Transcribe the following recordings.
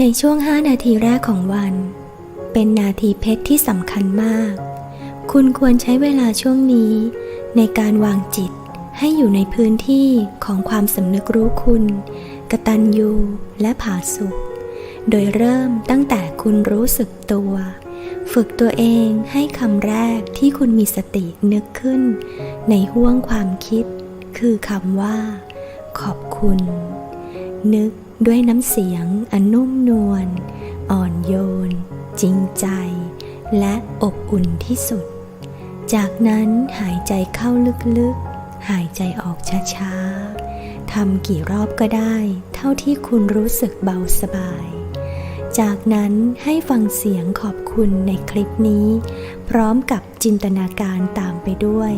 ในช่วง 5 นาทีแรกของวัน เป็นนาทีเพชรที่สำคัญมาก คุณควรใช้เวลาช่วงนี้ ในการวางจิตให้อยู่ในพื้นที่ของความสำนึกรู้คุณ กตัญญูและผาสุกโดยเริ่มตั้งแต่คุณรู้สึกตัว ฝึกตัวเองให้คำแรกที่คุณมีสตินึกขึ้น ในห้วงความคิด คือคำว่า ขอบคุณ นึก ด้วยน้ำเสียงอันนุ่มนวล อ่อนโยน จริงใจ และอบอุ่นที่สุด จากนั้นหายใจเข้าลึกๆ หายใจออกช้าๆทำกี่รอบก็ได้ เท่าที่คุณรู้สึกเบาสบาย จากนั้นให้ฟังเสียงขอบคุณในคลิปนี้ พร้อมกับจินตนาการตามไปด้วย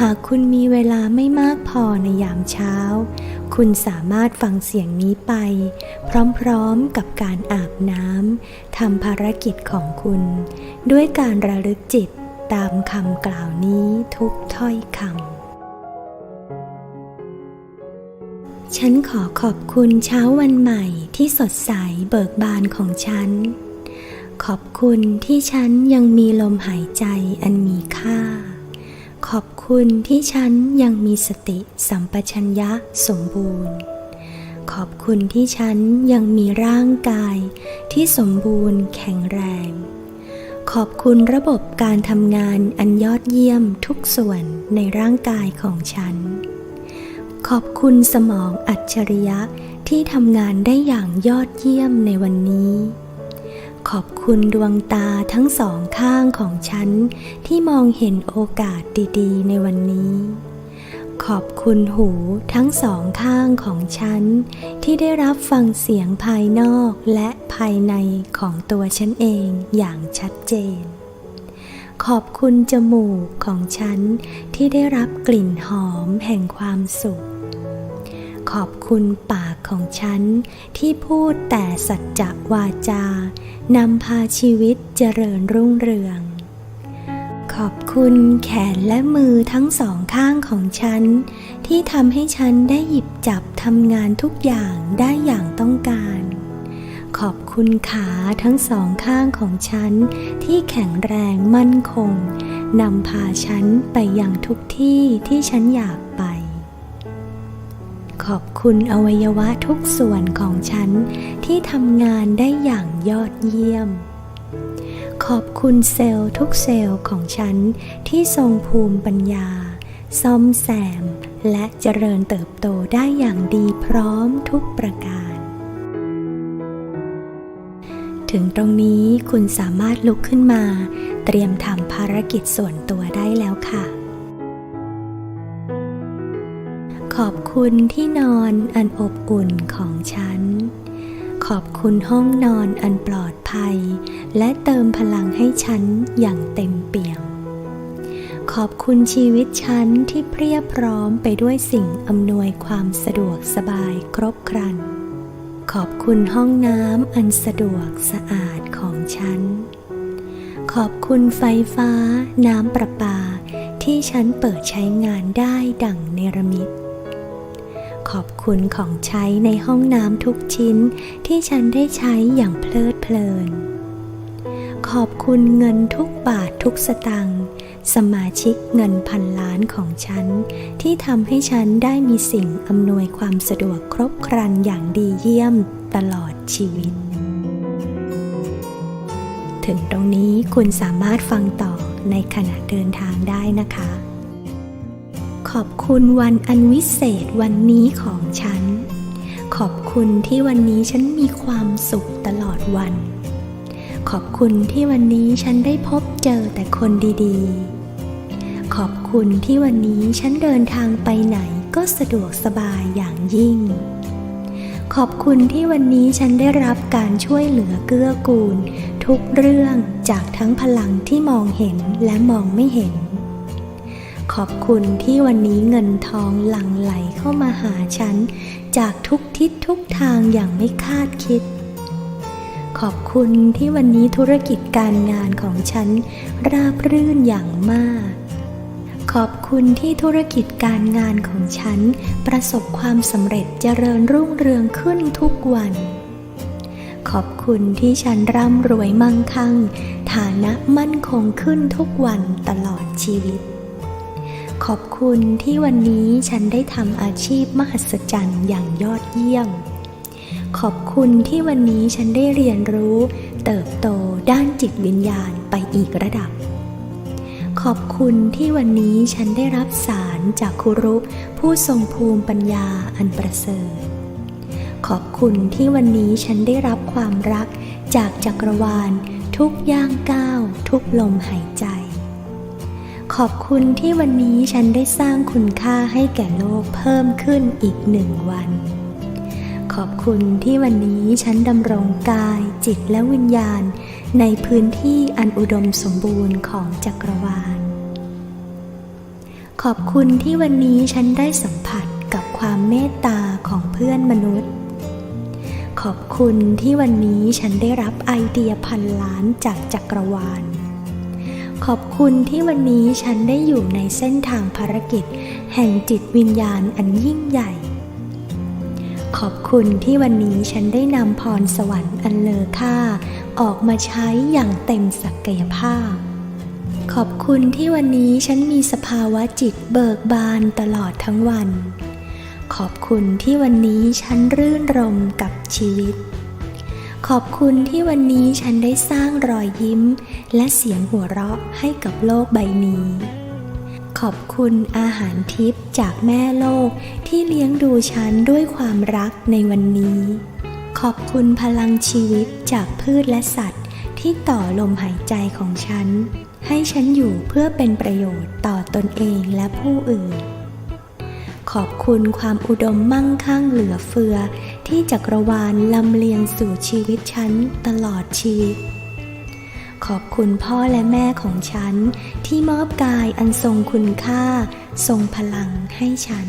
หากคุณมีเวลาไม่มากพอในยามเช้า คุณสามารถฟังเสียงนี้ไป พร้อมๆกับการอาบน้ำทำภารกิจของคุณ ด้วยการระลึกจิตตามคำกล่าวนี้ทุกถ้อยคำ ฉันขอขอบคุณเช้าวันใหม่ที่สดใสเบิกบานของฉัน ขอบคุณที่ฉันยังมีลมหายใจอันมีค่า ขอบคุณที่ฉันยังมีสติสัมปชัญญะสมบูรณ์ ขอบคุณที่ฉันยังมีร่างกายที่สมบูรณ์แข็งแรง ขอบคุณระบบการทำงานอันยอดเยี่ยมทุกส่วนในร่างกายของฉัน ขอบคุณสมองอัจฉริยะที่ทำงานได้อย่างยอดเยี่ยมในวันนี้ คุณดวงตาทั้งสองข้างของฉันที่มองเห็นโอกาสดีๆ ในวันนี้ ขอบคุณหูทั้งสองข้างของฉัน ที่ได้รับฟังเสียงภายนอกและภายในของตัวฉันเองอย่างชัดเจน ขอบคุณจมูกของฉันที่ได้รับกลิ่นหอมแห่งความสุข ขอบคุณปากของฉัน ที่พูดแต่สัจจวาจานำพาชีวิตเจริญรุ่งเรือง ขอบคุณแขนและมือทั้งสองข้างของฉัน ที่ทำให้ฉันได้หยิบจับทำงานทุกอย่างได้อย่างต้องการ ขอบคุณขาทั้งสองข้างของฉัน ที่แข็งแรงมั่นคงนำพาฉันไปยังทุกที่ที่ฉันอยาก ขอบคุณอวัยวะทุกส่วนของฉันที่ทำงานได้อย่างยอดเยี่ยม ขอบคุณเซลล์ทุกเซลล์ของฉันที่ทรงภูมิปัญญา ซ่อมแซม และเจริญเติบโตได้อย่างดีพร้อมทุกประการ ถึงตรงนี้คุณสามารถลุกขึ้นมา เตรียมทำภารกิจส่วนตัวได้แล้วค่ะ อบคุณที่นอนอันอบอุ่นของฉัน ขอบคุณห้องนอนอันปลอดภัย และเติมพลังให้ฉันอย่างเต็มเปี่ยม ขอบคุณชีวิตฉันที่เพรียบพร้อมไปด้วยสิ่งอำนวยความสะดวกสบายครบครัน ขอบคุณห้องน้ำอันสะดวกสะอาดของฉัน ขอบคุณไฟฟ้า น้ำประปาที่ฉันเปิดใช้งานได้ดั่งเนรมิต ขอบคุณของใช้ในห้องน้ำทุกชิ้นที่ฉันได้ใช้อย่างเพลิดเพลิน ขอบคุณเงินทุกบาททุกสตางค์สมาชิกเงินพันล้านของฉัน ที่ทำให้ฉันได้มีสิ่งอำนวยความสะดวกครบครันอย่างดีเยี่ยมตลอดชีวิต ถึงตรงนี้คุณสามารถฟังต่อในขณะเดินทางได้นะคะ ขอบคุณวันอันวิเศษวันนี้ของฉัน ขอบคุณที่วันนี้ฉันมีความสุขตลอดวัน ขอบคุณที่วันนี้ฉันได้พบเจอแต่คนดีๆ ขอบคุณที่วันนี้ฉันเดินทางไปไหนก็สะดวกสบายอย่างยิ่ง ขอบคุณที่วันนี้ฉันได้รับการช่วยเหลือเกื้อกูล ทุกเรื่องจากทั้งพลังที่มองเห็นและมองไม่เห็น ขอบคุณที่วันนี้เงินทองหลั่งไหลเข้ามาหาฉัน จากทุกทิศทุกทางอย่างไม่คาดคิด ขอบคุณที่วันนี้ธุรกิจการงานของฉัน ราบรื่นอย่างมาก ขอบคุณที่ธุรกิจการงานของฉัน ประสบความสำเร็จเจริญรุ่งเรืองขึ้นทุกวันขอบคุณที่ฉันร่ำรวยมั่งคั่ง ฐานะมั่นคงขึ้นทุกวันตลอดชีวิต อบคุณที่วันนี้ฉันได้ทำอาชีพมหัศจรรย์อย่างยอดเยี่ยม ขอบคุณที่วันนี้ฉันได้เรียนรู้ เติบโตด้านจิตวิญญาณไปอีกระดับ ขอบคุณที่วันนี้ฉันได้รับสารจากครูรุ ผู้ทรงภูมิปัญญาอันประเสริฐ ขอบคุณที่วันนี้ฉันได้รับความรักจากจักรวาลทุกย่างก้าว ทุกลมหายใจ ขอบคุณที่วันนี้ฉันได้สร้างคุณค่าให้แก่โลกเพิ่มขึ้นอีกหนึ่งวัน ขอบคุณที่วันนี้ฉันดำรงกายจิตและวิญญาณ ในพื้นที่อันอุดมสมบูรณ์ของจักรวาล ขอบคุณที่วันนี้ฉันได้สัมผัสกับความเมตตาของเพื่อนมนุษย์ ขอบคุณที่วันนี้ฉันได้รับไอเดียพันล้านจากจักรวาล ขอบคุณที่วันนี้ฉันได้อยู่ในเส้นทางภารกิจ แห่งจิตวิญญาณอันยิ่งใหญ่ ขอบคุณที่วันนี้ฉันได้นำพรสวรรค์อันเลอค่า ออกมาใช้อย่างเต็มศักยภาพ ขอบคุณที่วันนี้ฉันมีสภาวะจิตเบิกบานตลอดทั้งวัน ขอบคุณที่วันนี้ฉันรื่นรมกับชีวิต ขอบคุณที่วันนี้ฉันได้สร้างรอยยิ้ม และเสียงหัวเราะให้กับโลกใบนี้ ขอบคุณอาหารทิพย์จากแม่โลกที่เลี้ยงดูฉันด้วยความรักในวันนี้ ขอบคุณพลังชีวิตจากพืชและสัตว์ที่ต่อลมหายใจของฉัน ให้ฉันอยู่เพื่อเป็นประโยชน์ต่อตนเองและผู้อื่น ขอบคุณความอุดมมั่งคั่งเหลือเฟือ ที่จักรวาลลำเลียงสู่ชีวิตฉันตลอดชีวิต ขอบคุณพ่อและแม่ของฉัน ที่มอบกายอันทรงคุณค่า ทรงพลังให้ฉัน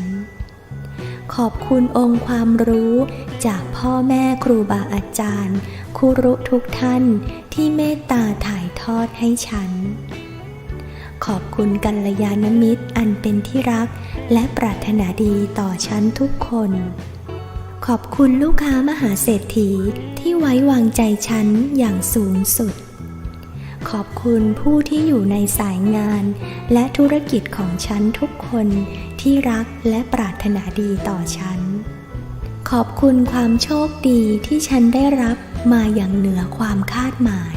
ขอบคุณองค์ความรู้จากพ่อแม่ครูบาอาจารย์ครูรุทุกท่านที่เมตตาถ่ายทอดให้ฉัน ขอบคุณกัลยาณมิตรอันเป็นที่รักและปรารถนาดีต่อฉันทุกคน ขอบคุณลูกค้ามหาเศรษฐีที่ไว้วางใจฉันอย่างสูงสุด ขอบคุณผู้ที่อยู่ในสายงาน และธุรกิจของฉันทุกคนที่รักและปรารถนาดีต่อฉัน ขอบคุณความโชคดีที่ฉันได้รับมาอย่างเหนือความคาดหมาย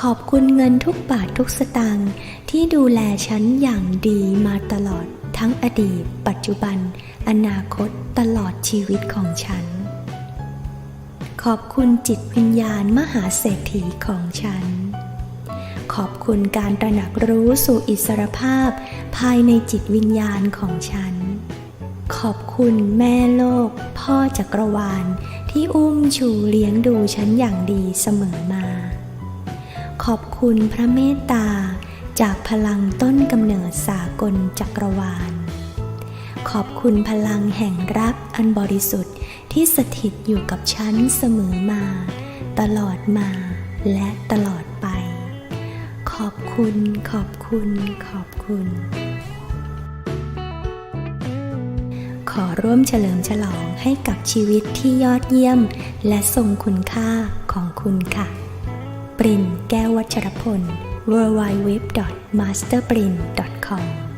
ขอบคุณเงินทุกบาททุกสตางค์ที่ดูแลฉันอย่างดีมาตลอด ทั้งอดีต ปัจจุบัน อนาคตตลอดชีวิตของฉัน ขอบคุณจิตวิญญาณมหาเศรษฐีของฉัน ขอบคุณการตระหนักรู้สู่อิสรภาพ ภายในจิตวิญญาณของฉัน ขอบคุณแม่โลก พ่อจักรวาลที่อุ้มชูเลี้ยงดูฉันอย่างดีเสมอมา ขอบคุณพระเมตตา จากพลังต้นกำเนิดสากลจักรวาล ขอบคุณพลังแห่งรักอันบริสุทธิ์ที่สถิตอยู่กับฉันเสมอมา ตลอดมาและตลอดไป ขอบคุณ ขอบคุณ ขอบคุณ ขอร่วมเฉลิมฉลองให้กับชีวิตที่ยอดเยี่ยม และทรงคุณค่าของคุณค่ะ ปรินแก้ววัชรพล www.masterprint.com